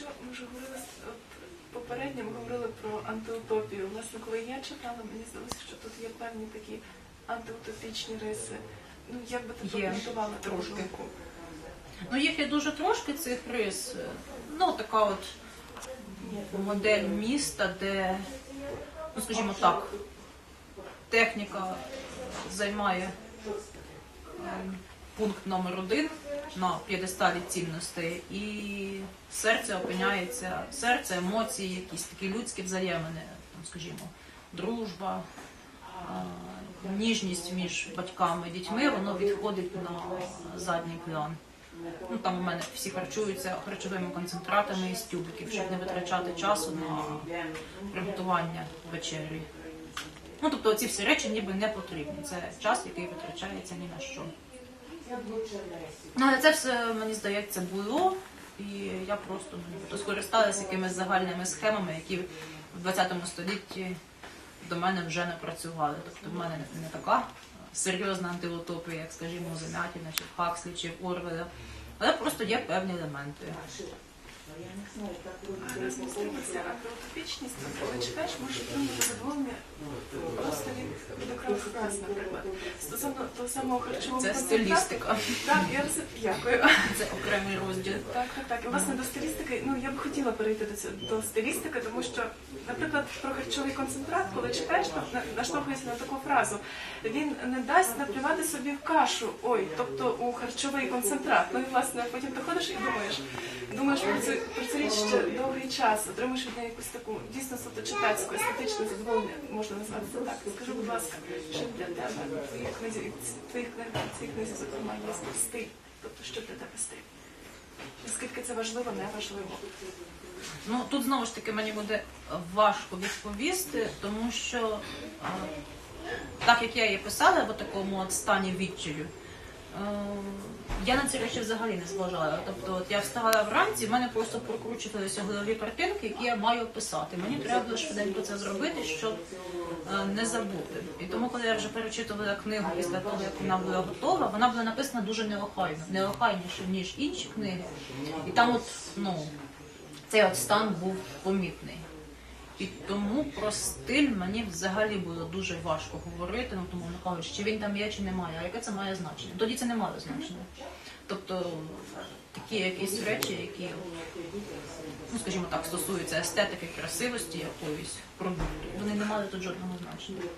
Якщо ми вже говорили попередньо, ми говорили про антиутопію. Власне, коли я читала, мені здалося, що тут є певні такі антиутопічні риси. Ну, як би ти прокоментувала трошки. Ну, їх є дуже трошки цих рис. Ну, така от модель міста, де, ну скажімо так, техніка займає ем, пункт номер один на п'єдесталі цінностей, і серце опиняється, серце, емоції, якісь такі людські взаємини, там, скажімо, дружба, ніжність між батьками і дітьми, воно відходить на задній план. Ну там у мене всі харчуються харчовими концентратами із тюбиків, щоб не витрачати часу на приготування вечері. Ну тобто ці всі речі ніби не потрібні. Це час, який витрачається ні на що. Ну, але це все мені здається було, і я просто ну, скористалася якимись загальними схемами, які в 20 столітті до мене вже не працювали. Тобто в мене не така серйозна антиутопія, як, скажімо, у Замятіна, чи в Хакслі, чи в Орвеля. Але просто є певні елементи. А разом з тим ця антиутопічність, от коли читаєш, можеш отримати задоволення просто фраз, наприклад. Стосовно того самого харчового Це стилістика. Так, я роз... дякую. Це окремий розділ. Так, так, так. І власне до стилістики, ну я б хотіла перейти до цього до стилістики, тому що, наприклад, про харчовий концентрат, коли читаєш, на- наштовхуєшся на таку фразу. Він не дасть наплювати собі в кашу, ой, тобто у харчовий концентрат. Ну і власне потім ти ходиш і думаєш, думаєш про це про це річ ще довгий час, отримуєш від неї якусь таку дійсно суто читацьку, естетичне задоволення, можна назвати це так. Скажи, будь ласка, що для тебе твоїх твоїх цих книзі, зокрема? Тобто, що для тебе стиль? Наскільки це важливо, не важливо? Ну тут знову ж таки мені буде важко відповісти, тому що а, так як я її писала в такому стані відчаю, я на ці речі взагалі не зважала. Тобто, от я вставала вранці, в мене просто прокручувалися голові картинки, які я маю писати. Мені треба було швиденько це зробити, щоб е, не забути. І тому, коли я вже перечитувала книгу після того, як вона була готова, вона була написана дуже неохайно, неохайніше ніж інші книги. І там, от ну цей от стан був помітний. І тому про стиль мені взагалі було дуже важко говорити, ну тому не кажуть, чи він там є, чи немає, а яке це має значення. Тоді це не мало значення. Тобто такі якісь речі, які, ну скажімо так, стосуються естетики, красивості якоїсь продукту, вони не мали тут жодного значення.